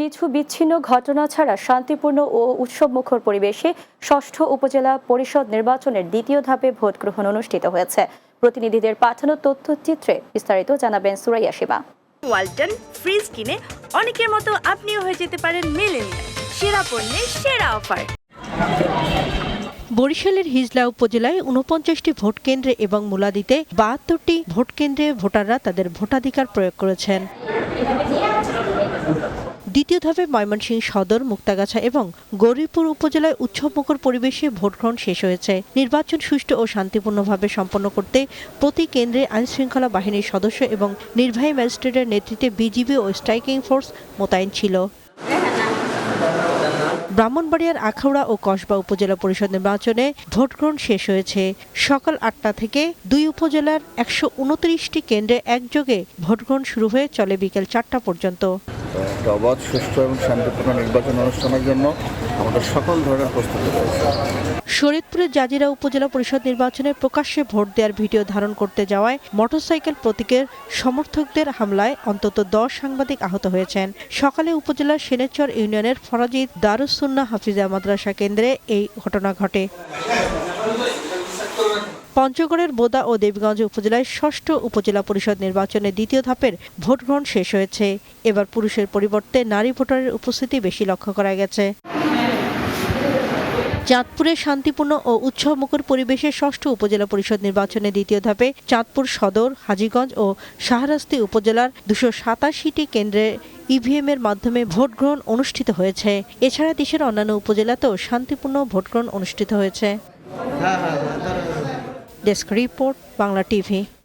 কিছু বিচ্ছিন্ন ঘটনা ছাড়া শান্তিপূর্ণ ও উৎসবমুখর পরিবেশে ষষ্ঠ উপজেলা পরিষদ নির্বাচনের দ্বিতীয় ধাপে ভোট গ্রহণ অনুষ্ঠিত হয়েছে। প্রতিনিধিদের পাঠানো তথ্যচিত্রে বিস্তারিত জানাবেন সুরাইয়া শিবা। ওয়ালটন ফ্রিজ কিনে অনেকের মতো আপনিও হয়ে যেতে পারেন মেলেনিয়া সেরা পণ্যের সেরা অফার। বরিশালের হিজলা উপজেলায় উনপঞ্চাশটি ভোট কেন্দ্রে এবং মুলাদিতে বাহাত্তরটি ভোট কেন্দ্রে ভোটাররা তাদের ভোটাধিকার প্রয়োগ করেছেন। দ্বিতীয় ধাপে ময়মনসিংহ সদর, মুক্তাগাছা এবং গৌরীপুর উপজেলায় উৎসবমুখর পরিবেশে ভোটগ্রহণ শেষ হয়েছে। নির্বাচন সুষ্ঠু ও শান্তিপূর্ণভাবে সম্পন্ন করতে প্রতি কেন্দ্রে আইনশৃঙ্খলা বাহিনীর সদস্য এবং নির্বাহী ম্যাজিস্ট্রেটের নেতৃত্বে বিজিবি ও স্ট্রাইকিং ফোর্স মোতায়েন ছিল। ব্রাহ্মণবাড়িয়ার আখাউড়া ও কসবা উপজেলা পরিষদ নির্বাচনে ভোটগ্রহণ শেষ হয়েছে। সকাল আটটা থেকে দুই উপজেলার একশো কেন্দ্রে একযোগে ভোটগ্রহণ শুরু হয়ে চলে বিকেল চারটা পর্যন্ত। একটা অবাধ সুষ্ঠু এবং শান্তিপূর্ণ নির্বাচন অনুষ্ঠানের জন্য আমাদের সকল ধরনের প্রস্তুতি রয়েছে। শরীয়তপুরের জাজিরা উপজেলা পরিষদ নির্বাচনে প্রকাশ্যে ভোট দেওয়ার ভিডিও ধারণ করতে যাওয়ায় মোটরসাইকেল প্রতীকের সমর্থকদের হামলায় অন্তত দশ সাংবাদিক আহত হয়েছেন। সকালে উপজেলার সেনেচর ইউনিয়নের ফরাজিদ দারুসুন্না হাফিজা মাদ্রাসা কেন্দ্রে এই ঘটনা ঘটে। পঞ্চগড়ের বোদা ও দেবীগঞ্জ উপজেলায় ষষ্ঠ উপজেলা পরিষদ নির্বাচনের দ্বিতীয় ধাপের ভোট গ্রহণ শেষ হয়েছে। এবার পুরুষের পরিবর্তে নারী ভোটারের উপস্থিতি বেশি লক্ষ্য করা গেছে। চাঁদপুরে শান্তিপূর্ণ ও উৎসবমুখর পরিবেশে ষষ্ঠ উপজেলা পরিষদ নির্বাচনের দ্বিতীয় ধাপে চাঁদপুর সদর, হাজীগঞ্জ ও শাহরাস্তি উপজেলার দুশো সাতাশিটি কেন্দ্রে ইভিএম এর মাধ্যমে ভোট গ্রহণ অনুষ্ঠিত হয়েছে। এছাড়া দেশের অন্যান্য উপজেলাতেও শান্তিপূর্ণ ভোট গ্রহণ অনুষ্ঠিত হয়েছে। Desk report Bangla TV.